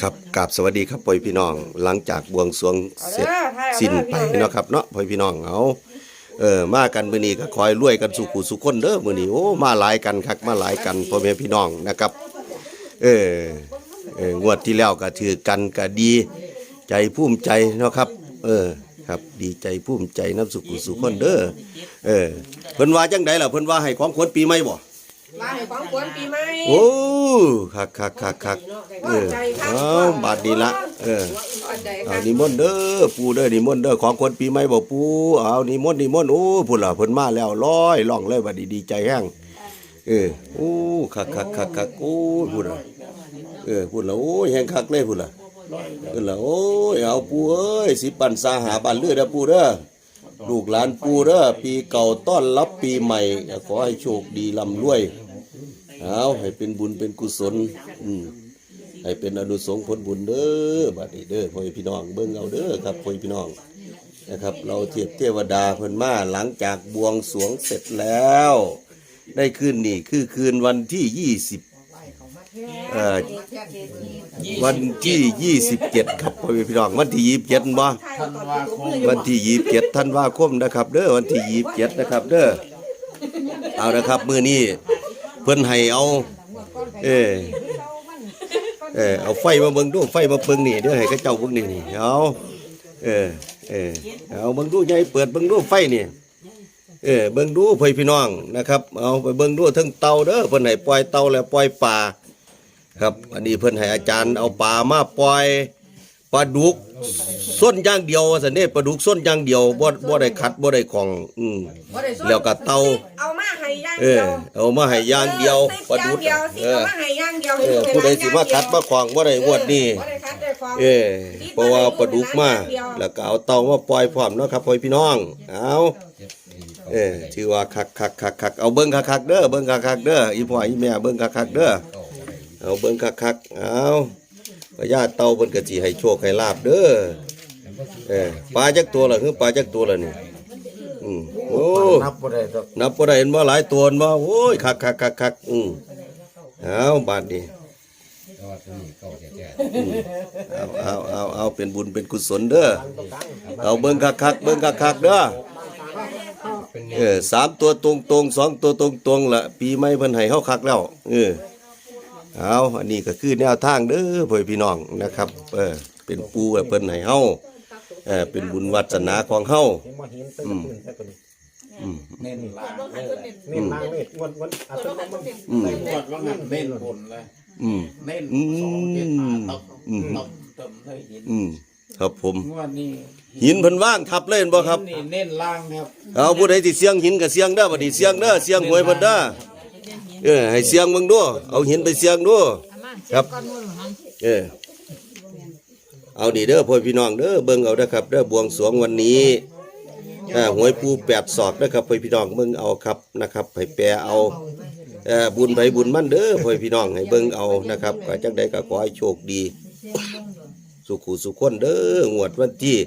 ครับกราบสวัสดีครับพ่อพี่น้อง หลังจากบวงสรวงเสร็จสิ้นไปเนาะครับเนาะพ่อพี่น้องเอาเออมากันมื้อนี้ก็คอยรวยกันสุขุสุขคนเด้อมื้อนี้โอ้มาหลายกันคักมาหลายกันพ่อแม่พี่น้องนะครับ เออเอองวดที่แล้วก็ถือกันก็ดี ใจภูมิใจเนาะครับ เออครับดีใจภูมิใจน้ำสุขุสุขคนเด้อเออเพิ่นว่าจังไดล่ะเพิ่นว่าให้ของขวัญปีใหม่บ่ มาให้ของขวัญปีใหม่โอ้คักคักคักคักเออเอาบาดนี้ละเออเข้าใจคเอารับนิมนต์เด้อปู่เด้อนิมนต์เด้อของคนปีใหม่บ่ปู่เอานิมนต์นิมนต์โอ้พุ่นล่ะเพิ่นมาแล้วร้อยร้องเลยบัดนี้ดีใจแฮงเออโอ้คักคักคักคักโอ้ยพุ่นล่ะเออพุ่นล่ะโอ้ยแฮงคักเลยพุ่นล่ะพุ่นล่ะโอ้ยเอาปู่เอ้ยสิปันสาหาบันเลือเด้อปู่เด้อลูกหลานปู่เด้อปีเก่าต้อนรับปีใหม่ขอให้โชคดีร่ำรวย เอาให้เป็นบุญเป็นกุศล อืมให้เป็นอนุสงส์ผลบุญเด้อบัดนี้เด้อพ่อพี่น้องเบิ่งเอาเด้อครับพ่อพี่น้องนะครับ เราเทียบเทวดาเพิ่นมาหลังจากบวงสรวงเสร็จแล้ว ได้คืนนี่คือคืนวันที่ยี่สิบเอ่อวันที่ยี่สิบเจ็ดครับพ่อพี่น้องวันที่ยี่สิบเจ็ดบ่ธันวาคมวันที่ยี่สิบเจ็ดธันวาคมนะครับ เด้อวันที่ยี่สิบเจ็ดนะครับ เด้อเอานะครับมื้อนี้ เพิ่นให้เอา เออเออเอาไฟมาเบิ่งดูไฟมาเบิ่งนี่เด้อให้เขาเจ้าเบิ่งนี่นี่เอาเออเออเอาเบิ่งดูใหญ่เปิดเบิ่งดูไฟนี่เออเบิ่งดูพ่อพี่น้องนะครับ เอาไปเบิ่งดูทั้งเตาเด้อเพิ่นให้ปล่อยเตาแล้วปล่อยปลาครับ อันนี้เพิ่นให้อาจารย์เอาปลามาปล่อย ปลาดุกส้นอย่างเดียวว่าซั่นเด้ปลาดุกส้นอย่างเดียวบ่บ่ได้ขัดบ่ได้ของอืมบ่ได้สอนแล้วก็เตาเอามาให้อย่างเอเดีอยวเอามาให้อย่างเดียวปลาดุกเดียวสิเอเอาอมาให้อย่างเดียวเออผู้ใดสิมาคัดมาขวางบ่ได้งวดนี้ บ่ได้คัดได้ของเออเพราะว่าปลาดุกมาแล้วก็เอาเตามาปล่อยพร้อมเนาะครับพ่อพี่น้องเอาเออถือว่าคักคักคักคักเอาเบิ่งคักคักเด้อเบิ่งคักคักเด้ออีพ่ออีแม่เบิ่งคักคักเด้อเอาเบิ่งคักคักเอา พญาเตาเพิ่นก็สิให้โชคให้ลาบเด้อเออปลาจักตัวล่ะคือปลาจักตัวล่ะนี่อืมโอ้นับบ่ได้ดอกนับบ่ได้เห็นบ่หลายตัวเห็นบ่โอ้ยคักคักคักคักอืมเอาบาดนี้เอาเอาเอาเอาเป็นบุญเป็นกุศลเด้อเอาเบิ่งคักคักเบิ่งคักคักเด้อเออสามตัวตรงตรงๆสองตัวตรงตรงๆละปีใหม่เพิ่นให้เฮาคักแล้วเออ เอาอันนี้ก็คือแนวทางเด้อพ่อพี่น้องนะครับ เออเป็นปูเพิ่นให้เฮาเออเป็นบุญวัฒนาของเฮาเห็นบ่เห็นเป็นพื้นแต่ตัวนี้อืม เน้นลางเลยเน้นลางเน้นงวดงวดอาจจะมันอืมงวดว่างันเน้นบนเลยอืม เน้นอืมสองเจ็ดห้าตบอืม ตบเติมเลยหินอืม ครับผม งวดนี้หินเพิ่นว่างทับเล่นบ่ครับ หินนี่เน้นล่างครับเอาผู้ใดที่เสียงหินก็เสียงเด้อบัดนี้เสียงเด้อเสียงหวยเพิ่นเด้อ เออให้เสียงเบิ่งดูเอาหินไปเสียงดู ครับ เออเอานี่เด้อพ่อพี่น้องเด้อเบิ่งเอาเด้อครับเด้อบวงสรวงวันนี้อ่าหวยปูแปดศอกเด้อครับพ่อพี่น้องเบิ่งเอาครับนะครับให้แปลเอาเอ่อบุญไผบุญมั่นเด้อพ่อพี่น้องให้เบิ่งเอานะครับก็จังใดก็ขอให้โชคดี สุขุสุขคนเด้องวดวันที่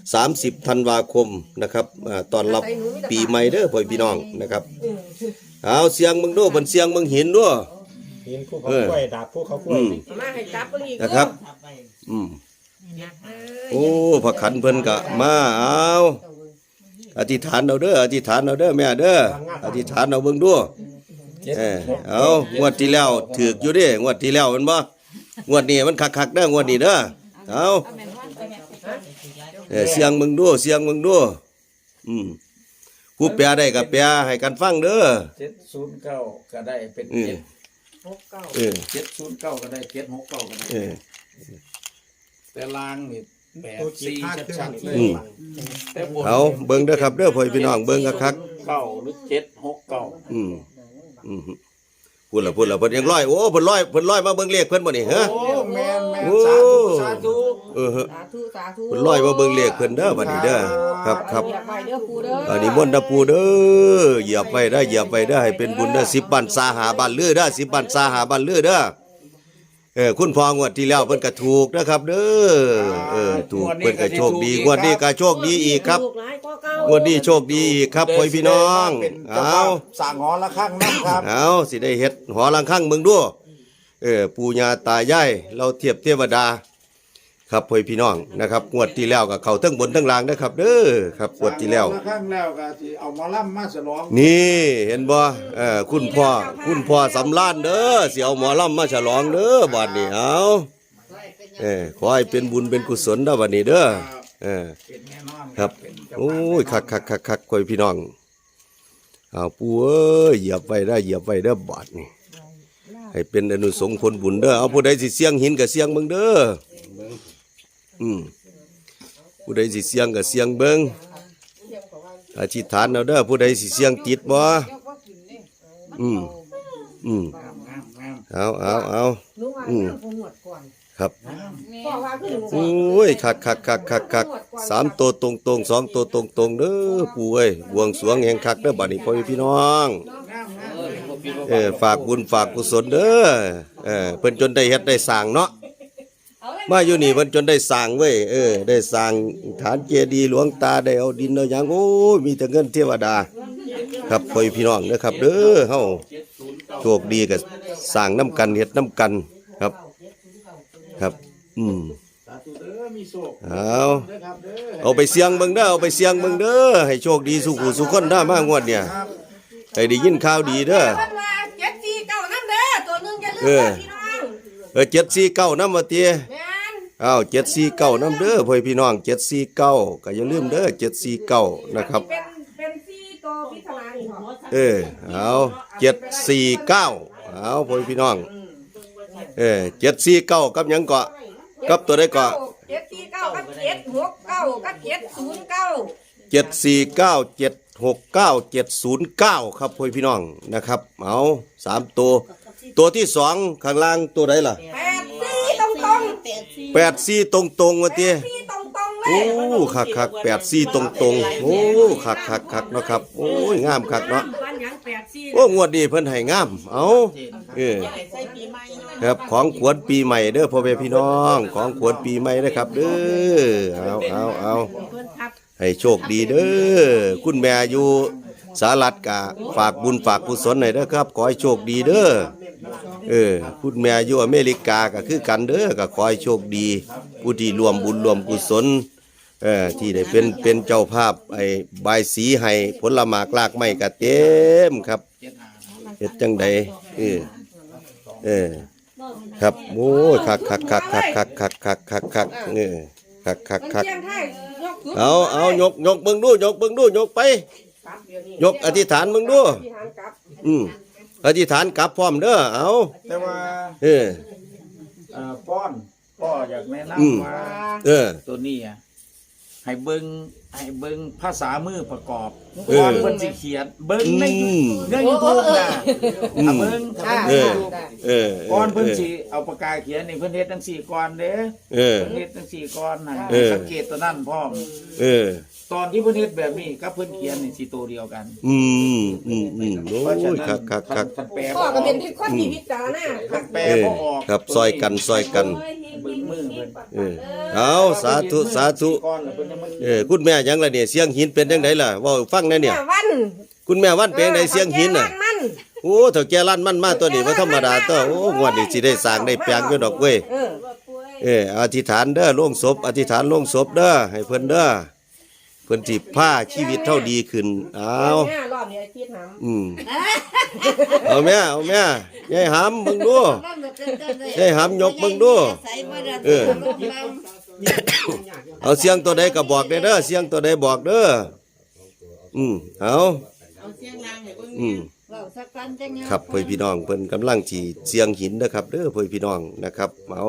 30ธันวาคมนะครับอ่าตอนรับปีใหม่เด้อพ่อพี่น้องนะครับ เอาเสียงมึงดูเพิ่นเสียงมึงเห็นด้วยเห็นผู้เขากล้วยดาบผู้เขากล้วยอืมเอามาให้จับเบิ่งอีกนะครับ อืมโอ้พระขันเพิ่นก็มาเอาอธิษฐานเอาเด้ออธิษฐานเอาเด้อแม่เด้ออธิษฐานเอาเบิ่งดูเจ็ดเออเอางวดที่แล้วถูกอยู่เด้งวดที่แล้วแมันบ่งวดนี้มันคักๆเด้องวดนี้เด้อเอาเออเสียงมึงดูเสียงมึงดูอืม ผู้แปลได้ก็แปลให้กันฟังเด้อเจ็ดศูนย์เก้าก็ได้เป็นอืมเจ็ดหกเก้าเออเจ็ดศูนย์เก้าก็ได้เจ็ดหกเก้าก็ได้ เออ แต่ล่างนี่แปดตัวจีสี่พาดชัดขึ้นๆเลยอืม แต่บนเอาเบิ่งเด้อครับเด้อพ่อพี่น้องเบิ่งคักเก้าหรือเจ็ดหกเก้าๆอืมอืมพูดละพูดละเพิ่นยังร้อยโอ้เพิ่นร้อยเพิ่นร้อยมาเบิ่งเลขเพิ่นบ่นี่ฮะ โอ้แมนแมนโอ้สาธุสาธุ เออฮะสาธุสาธุเพิ่นร้อยมาเบิ่งเลขเพิ่นเด้อบัดนี้เด้อครับครับอย่าไปเด้อปูเด้ออันนี้มนต์นะปูเด้อเหยียบไว้ได้อเหยียบไว้ได้อให้เป็นบุญเด้อสิบบันสาหาบันเลือเด้อสิบบันสาหาบันเลือเด้อเออคุณพ่องวดที่แล้วเพิ่นก็ถูกนะครับ เด้อเออถูกเพิ่นก็โชคดีงวดนี้ก็โชคดีอีกครับลูกหลายกว่าเก่างวดนี้โชคดีอีกครับพ่อพี่น้องเป็นเจ้าเอา ภาพสั่งหอละข้างนั่นครับ เอาสิได้เฮ็ดหอลังข้างเบิ่งดูเออปู่ย่าตายายเราเทียบเทวดา ครับพ่อพี่น้องนะครับงวดที่แล้วก็เข้าทั้งบนทั้งล่างนะครับเด้อครับงวดที่แล้วครั้งแล้วก็สิเอาหมอลำมาฉลองนี่เห็นบ่เออคุณพ่อคุณพ่อสำลานเด้อสิเอาหมอลำมาฉลองเด้อบัดนี้เอาเออขอให้เป็นบุญเป็นกุศลเด้อบัดนี้เด้อเออเป็นแน่นอนครับเป็นเจ้าโอ้ยคักคักคักคักพ่อพี่น้องเอาปู่เอ้ยเหยียบไว้ได้อเหยียบไว้เด้อบาดนี่ให้เป็นอนุสงส์ผลบุญเด้อเอาผู้ใดสิเสียงหินก็เสียงเบิ่งเด้อ อืมผู้ใดสิเสียงก็เสียงเบิงอธิษฐานเอาเด้อผู้ใดสิเสียงติดบ่อืมอืมเอาเอาเอาอืมครับโอ้ยคักคักคักคักคักสามตัวตรงตรงสองตัวตรงตรงเด้อปู่เอ้ยบวงสรวงแห่งคักเด้อบัดนี้พ่อพี่น้องงามงามเลยพวกพี่พวกเออฝากบุญฝากกุศลเด้อเออเพิ่นจนได้เฮ็ดได้สร้างเนาะ มาอยู่นี่เพิ่นจนได้สร้างเว้ยเออ ได้สร้างฐานเจดีย์หลวงตาได้เอาดินเอาหยังโอ้ยมีแต่เงินเทวดา ครับพ่อแม่พี่น้องเด้อครับ เด้อเฮาโชคดีก็สร้างน้ำกันเฮ็ดน้ำกันครับ ครับ อืมสาธุเด้อมีโชคเอาเด้อครับเด้อเอาไปเสียงเบิ่งเด้อเอาไปเสียงเบิ่งเด้อให้โชคดีสุขุสุขคนได้มางวดเนี่ยให้ได้ยินข่าวดีเด้อเพิ่นว่าเจ็ดสี่เก้านั่นเด้อตัวหนึงจะลืมเออนะพี่น้องเออเจ็ดสี่เก้าน้ำมาเตียแม่น อ้าวเจ็ดสี่เก้าน้ำเด้อพ่อพี่น้องเจ็ดสี่เก้าก็อย่าลืมเด้อเจ็ดสี่เก้านะครับ เป็นเป็นสี่ตัวพิศนานี่หรอเออเอาเจ็ดสี่เก้าเอาพ่อพี่น้อง เออเจ็ดสี่เก้ากับหยังเกาะกับตัวใดเกาะเจ็ดสี่เก้ากับเจ็ดหกเก้ากับเจ็ดศูนย์เก้าเจ็ดสี่เก้าเจ็ดหกเก้าเจ็ดศูนย์เก้าครับพ่อพี่น้องนะครับ เอาสามตัว ตัวที่สองข้างล่างตัวใดล่ะแปดสี่ตรงตรง แปดสี่ตรงตรงๆว่าเตี้ยสี่ตรงตรงๆเลโอ้ยคักคักแปดสี่ตรงตรงๆโอ้คักคักคักเนาะครับ โอ้ยงามคักเนาะวันหยังแปดสี่โอ้งวดนี้เพิ่นให้งาม เอาเออครับของขวัญปีใหม่เด้อพ่อแม่พี่น้อง ของขวัญปีใหม่เด้อครับเด้อเอาเอาเอาเพิ่นครับให้โชคดีเด้อคุณแม่อยู่สารัดกะฝากบุญฝากกุศลให้เด้อครับ ขอให้โชคดีเด้อ เออคุณแม่อยู่อเมริกาก็คือกันเด้อก็ขอให้โชคดี ผู้ที่รวมบุญรวมกุศลเออที่ได้เป็นเป็นเจ้าภาพไอ้ใบายสีให้ผลหมากลากไม้ก็เต็มครับเจ็ดหาเฮ็ดจังใดเออเออครับโอ้ยคักคักคักคักคักคักคักคักคักเออคักคักมันคักเที่ยงไทยยกขึ้นเอาเอายกยกเบิ่งดูยกเบิ่งดูยกไป ยกอธิษฐานมึงดูอธิษฐานกลับอืม อธิษฐานกลับพร้อมเด้อเอาแต่ว่าเออ เอ่อป้อนพ่ออยากแนะอืม นำว่าเออ ตัวนี้อะให้เบิ่ง ให้เบิ่งภาษามือประกอบเออ ก่อนเพิ่นสิเขียน เบิ่งในอืม ใน YouTube น่ะอืมถ้าเบิ่งถ้าเอเบิ่งอ YouTube เออก่อนเพิ่นสิเอาปากกาเขียนนี่เพิ่นเฮ็ดจังซี่ก่อนเด้เออ เพิ่นเฮ็ดจังซี่ก่อนน่ะเออ สังเกตตัวนั้นพร้อมเออ ตอนที่เพิ่นเฮ็ดแบบนี้กับเพิ่นเขียนนี่สิตัวเดียวกันอืมอืมอืมโอ้เพราะฉะยนั้นคักคักคักท่านแปลพ่อบ่อก็อกเป็นที่คนที่พิจารณาครับแปลเออบ่ออกครับซอยกันซอยกัน เบิ่งมือเพิ่นเออเอาสาธุสาธุก่อนแล้วเพิ่นจะมาเออคุณแม่หยังล่ะเนี่ยเสียงหินเป็นจังไดล่ะเว้าฟังแหน่เนี่ยแม่วันคุณแม่วันเป็นจังไดเสียงหินน่ะแม่วัมันโอ้เถ้าแกลั่นมันมาตัวนี้บ่ธรรมดาตัวโอ้งวดนี้สิได้สร้างได้แปลงอยู่ดอกเว้ย เออ เอออธิษฐานเด้อโลงศพอธิษฐานโลงศพเด้อให้เพิ่นเด้อ เพิ่นสิพาชีวิตเท่าดีขึ้นเอาแม่รอบนี้ไอ้ที่ถามอืมเอาแม่เอาแม่ยายหำเบิ่งดูยายหำยกเบิ่งดูเออเอาเสียงตัวใดก็บอกได้เด้อเสียงตัวใดบอกเด้ออืมเอาอืมครับเพื่อนพี่น้องเพิ่นกำลังจีเสียงหินนะครับเด้อเพื่อนพี่น้องนะครับเอา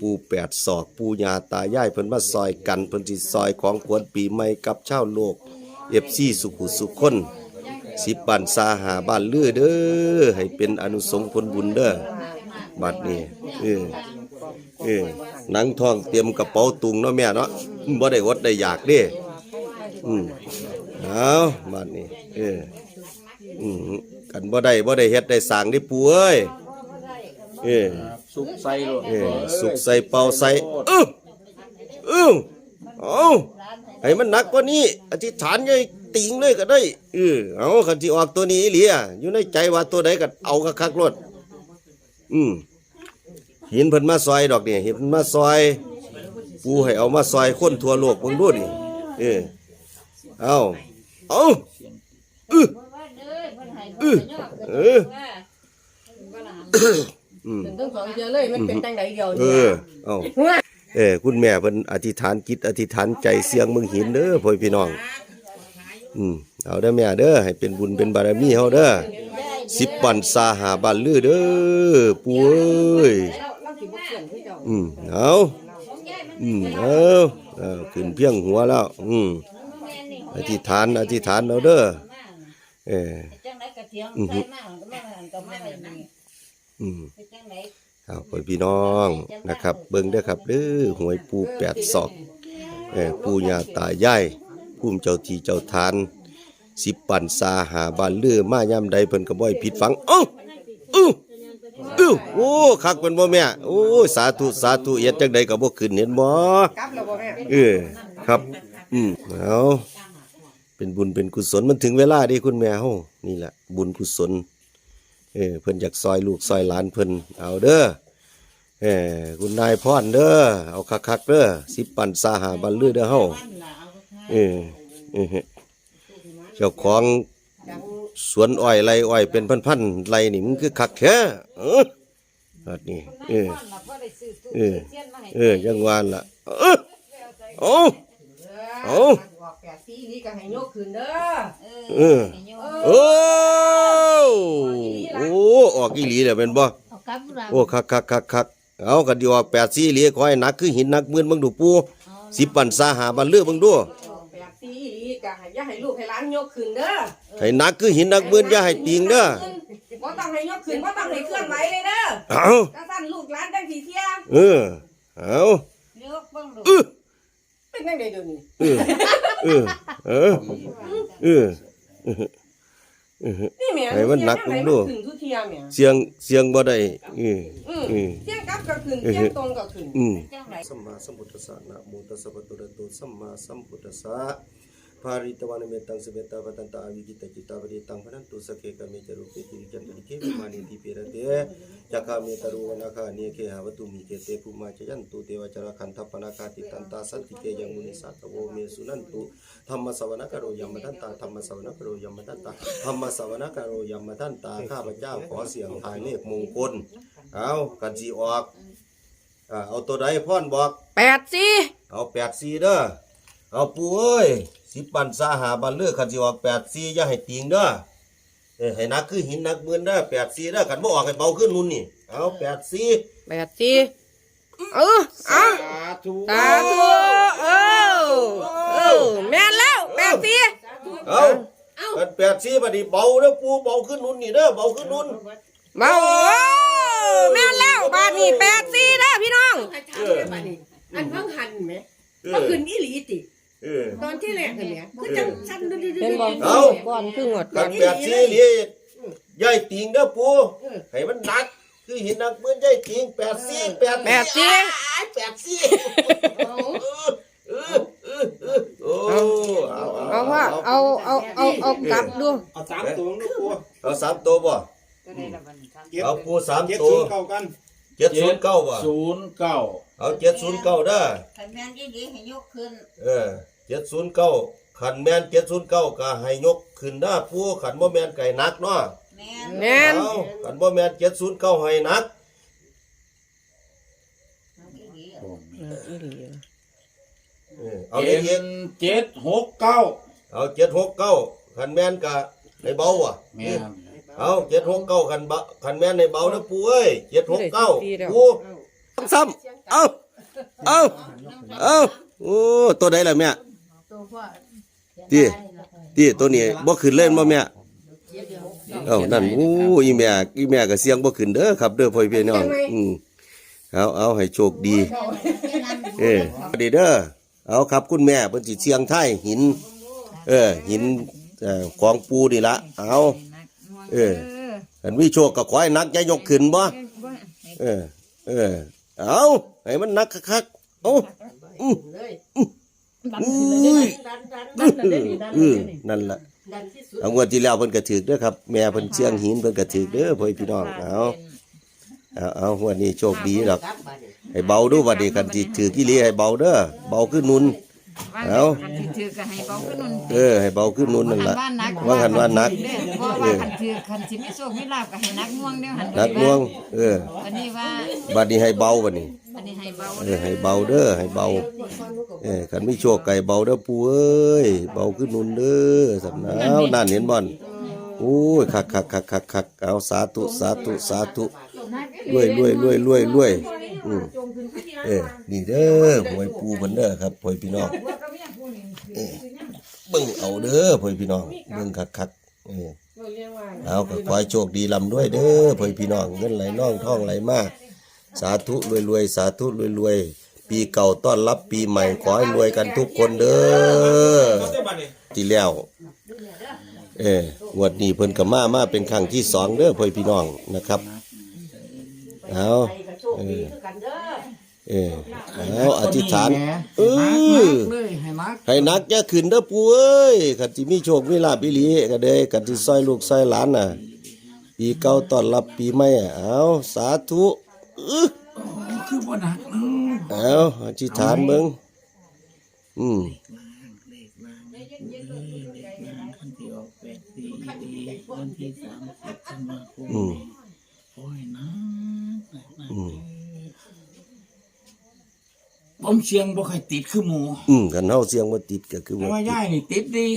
ปูแปดศอกปูยาตายายเพิ่นมาซอยกันเพิ่นสิซอยของขวัญปีใหม่กับชาวโลกเอฟซีสุขุสุขคนสิบบ้านซาหาบ้านเลือเด้อให้เป็นอนุสงฆ์ผลบุญเด้อบัดนี้เออเออหนังทองเตรียมกระเป๋าตุงเนาะแม่เนาะบ่ได้อดได้อยากเด้อืมเอาบัดนี้เอออืมกันบ่ได้บ่ได้เฮ็ดได้สร้างได้ปูเอ้ยเออ สุกใส่โลดเออสุกใส่เป่าใส่อึ้ออึ้อเอาให้มันหนักกว่านี้อธิษฐานใหญ่ติงเลยก็ได้เออเอาคันที่ออกตัวนี้อีหลีอะอยู่ในใจว่าตัวใดก็เอาคักๆรถอืมหินเพิ่นมาซอยดอกนี่เห็นเพิ่นมาซอยปูให้เอามาซอยคนทั่วโลกเบิ่งดูนี่เออเอาเอาอื้ออื้อเออ อืมต้องสองเดียวเลยมันเป็นจังไดเดียวเออเอาเออคุณแม่เพิ่นอธิษฐานจิตอธิษฐานใจเสียงเมืองหินเด้อพ่อพี่น้อง อืม เอาเด้อแม่เด้อให้เป็นบุญเป็นบารมีเฮาเด้อสิบปันสาหาบันลือเด้อปู่เอ้ยเราสิบ่เขียนคือเจ้าอืม เอาอืม เอาเอาขึ้นเพียงหัวแล้ว อืม อธิษฐานอธิษฐานเอาเด้อ เออ จังได๋ก็เถียงไปมาก็มาหันก็มาเลยนี่ อืมเป็นจังได๋เอาพ่อพี่น้องนะครับ เบิ่งเด้อครับเด้อหวยปูแปดศอกเออปู่ย่าตายายภูมิเจ้าที่เจ้าทาน สิบปันสาหาบานลือมายามใดเพิ่นก็บ่ให้ผิดฝังเอ้าอื้ออื้อโอ้คักเพิ่นบ่แม่โอ้สาธุสาธุเฮ็ดจังใดก็บ่ขึ้นเห็นบ่กลับแล้วบ่แม่เออครับ อืมเอาเป็นบุญเป็นกุศลมันถึงเวลาดิคุณแม่เฮานี่แหละบุญกุศล เออเพิ่นอยากซอยลูกซอยหลานเพิ่นเอาเด้อเออคุณนายพรเด้อเอาคักๆเด้อสิบปันสาหาบันลือเด้อเฮาเออเออเจ้าของสวนอ้อยไรอ้อยเป็นพันๆไรนี่มันคือคักแท้เอออันนี้เออเออเออยังวานล่ะเอออ เอาออกแปดสีนี่ก็ให้ยกขึ้นเด้อเออโอ้โอ้ออกอีหลีแล้วเป็นบ่เอากลับเราโอ้คักคักคักคักเอากันดีออกแปดสี่เหลียคอยหนักคือหินหนักมือนเบิ่งดูปูสิบปันสาหาบันเลือเบิ่งดูออกแปดสีนี่ก็ให้อย่าให้ลูกให้หลานยกขึ้นเด้อให้หนักคือหินหนักมือนอย่าให้ติงเด้อบ่ต้องให้ยกขึ้นบ่ต้องให้เคลื่อนไหวเลยเด้อเอาถ้าสั้นลูกหลานจังสิเที่ยเออเอายกเบิ่งดูเออ เป็นจังไดเดี๋ยวนี้เออเออเออเออนี่แม่ให้มันหนักเสียงดูจังไดมันขึ้นทุกเที่ยแม่เสียงเสียงบ่ได้เออ อืมเออเสียงกลับก็ขึ้นเสียงตรงก็ขึ้น อืมจังได๋สัมมาสัมพุทธัสสะนะโมตัสสะภะคะวะโตอะระหะโตสัมมาสัมพุทธัสสะ ภาริตวานเมตังสเวตาปตันตาวิกิตจิตาปริตังพนันตุสเคกะเมจารุเปติริจันติเควิมานิติเปรเตจักขาเมตารุวนาคาเนเคหาวตุมิเกเตภูมาจยันตุเทวจารคันทัปนาคาติตันตาสันติเกยังมุนิสัตโวเมสุนันตุธรรมสวนาคาโรยัมมทันตาธรรมสวนาคาโรยัมมทันตาธรรมสวนาคาโรยัมมทันตาข้าพเจ้าขอเสียงทายเลขมงคลเอากันสิออกเอาตัวใดพ่อนบอกแปดสีเอาแปดสี่เด้อ เอาปูเอ้ยสิบปันสาหาบันเลือกขันสิออกแปดสี่อย่าให้ติงเด้อเอ้ยให้นักคือหินนักเบือนเด้อแปดสี่เด้อขันบ่ออกให้เบาขึ้นนุ่นนี่เอาแปดสี่แปดสีเออเอาสาธุสาธุเออเออแม่นแล้วแปดสีเอากันแปดสี่บัดนี้เบาเด้อปูเบาขึ้นนุ่นนี่เด้อเบาขึ้นนุ่นเบาโอ้แม่นแล้วบาทนี้แปดสีเด้อพี่น้องเอออันเพิ่งหันไหมเอก็อขึ้นอีหลีติ เออตอนที่แรกกันเนี่ยคือจังสั้นดูดูดูเป็นบอลเอาก่อนคือหมดกันแปดสี่เหลียย่ายติงเด้อปูให้มันหนัก คือหินนักเบือนย่ายติงแปดสี่แปดแปดสีแปดสี่เออเออเออเออโอ้เอาเอาว่า เอาเอาเอาเอากลับดูเอาสามตัวลูกปูเอาสามตัวบ่เจ็ดเอาปูสามเจ็ดตัวศูนย์เข้ากันเจ็ดศูนย์เก้าบ่ศูนย์เก้าเอาเจ็ดศูนย์เก้าเด้อคันแม่นอีหลีให้ยกขึ้นเออเจ็ดศูนย์เก้าขันแมนเจ็ดศูนย์เก้าก็ให้ยกขึ้นได้ปูขันบ่แมนไก่นักเนาะแม่นแม่นเอาขันบ่แมนเจ็ดศูนย์เก้าให้นักอีหลีเออเอาเจ็เอียดเจ็ดหกเก้าเอาเจ็ดหกเก้าขันแมนก็ในเบาอะแม่นเอาเจ็ดหกเก้าขันบะขันแมนในเบานะปูเอ้ยเจ็ดหกเก้าปูซ้ำเอาเอาเอาโอ้ตัวใดล่ะแม่ตั วพ่อที่ที่ตัวนี้บ่ขึ้นเล่นบ่แม่เอ้านั่นโอ้อีแม่อีแม่ก็เสียงบ่ขึ้นเด้อครับเด้อพ่อพี่น้องอืมเอาเอาให้โชคดี เออดีเด้อเอาครับคุณแม่เพิ่นสิเสียงไทายหิน เออ หินเอ่อของปูนี่ละเอาเอออันมีโชคก็ขอให้นักอย่ายกขึ้นบ่เออ เออ เอาให้มันนักคักๆเอาอื้ ออื้อดันดันดันเลยนี่ดันเออนั่นล่ะดันที่สุดเอางวดที่แล้วเพิ่นก็ถือเด้อครับ แม่เพิ่นเชียงหินเพิ่นก็ถือเด้อพ่อพี่น้องเอาเอาเอาวันนี้โชคดีดอก ให้เบาดูบัดนี้คันสิถือกิเลให้เบาเด้อเบาขึ้นนุ นเอาคันสิถือก็ให้เบาขึ้นนุ่นเออให้เบาขึ้นนุนนั่นล่ะบ้านนักว่าหันว่านัก เด้อเพราะว่าคันถือคันสิมีโชคมีลาภก็ให้นักง่วงเด้อหันนักน่วง เออวันนี้ว่าบัดนี้ให้เบาบัดนี้วันนี้ให้เบาเออให้เบาเด้อให้เบา เออคันมีโชคไก่เบาเด้อปู่เอ้ยเบาขึ้นนุนเด้อสำนาวนั่นเห็นบ่อนโอ้ยคักคักคักคักคักเอาสาธุสาธุสาธุรวยรวยรวยรวยรวย อืมเออนี่เด้อหวยปูเพิ่นเด้อครับหวยพี่น้องเออเบิ่งเอาเด้อหวยพี่น้องเบิ่งคักคักเออเอาก็ขอให้โชคดีลำด้วยเด้อหวยพี่น้องเงินไหลน่องท่องไหลมาก สาธุรวยรวยๆสาธุรวยรวยๆปีเก่าต้อนรับปีใหม่ขอให้รวยกันทุกคนเด้อที่แล้วเอองวดนี้เพิ่นก็มามาเป็นครั้งที่สองเด้อพ่อพี่น้องนะครับ เอา เออเออเอาอธิษฐานเอนักอเลยให้นักให้นักอย่าขึ้นเด้อปู่เอ้ยคันสิมีโชคมีลาภอีหลีก็เด้อคันสิซอยลูกซอยหลานน่ะปีเก่าต้อนรับปีใหม่อะเอาสาธุอื้อคือบ่หนักนะเอาอธิษฐานเบิ่งอืมวันที่ออกแปดสี่วันที่สามสิบธันวาคมอืม โอ้ยนะอืมผมเสียงบ่ค่อยติดคือหมูอืมกันเฮาเสียงบ่ติดก็คือแต่ว่าว่าติดย่ายนี่ติดดี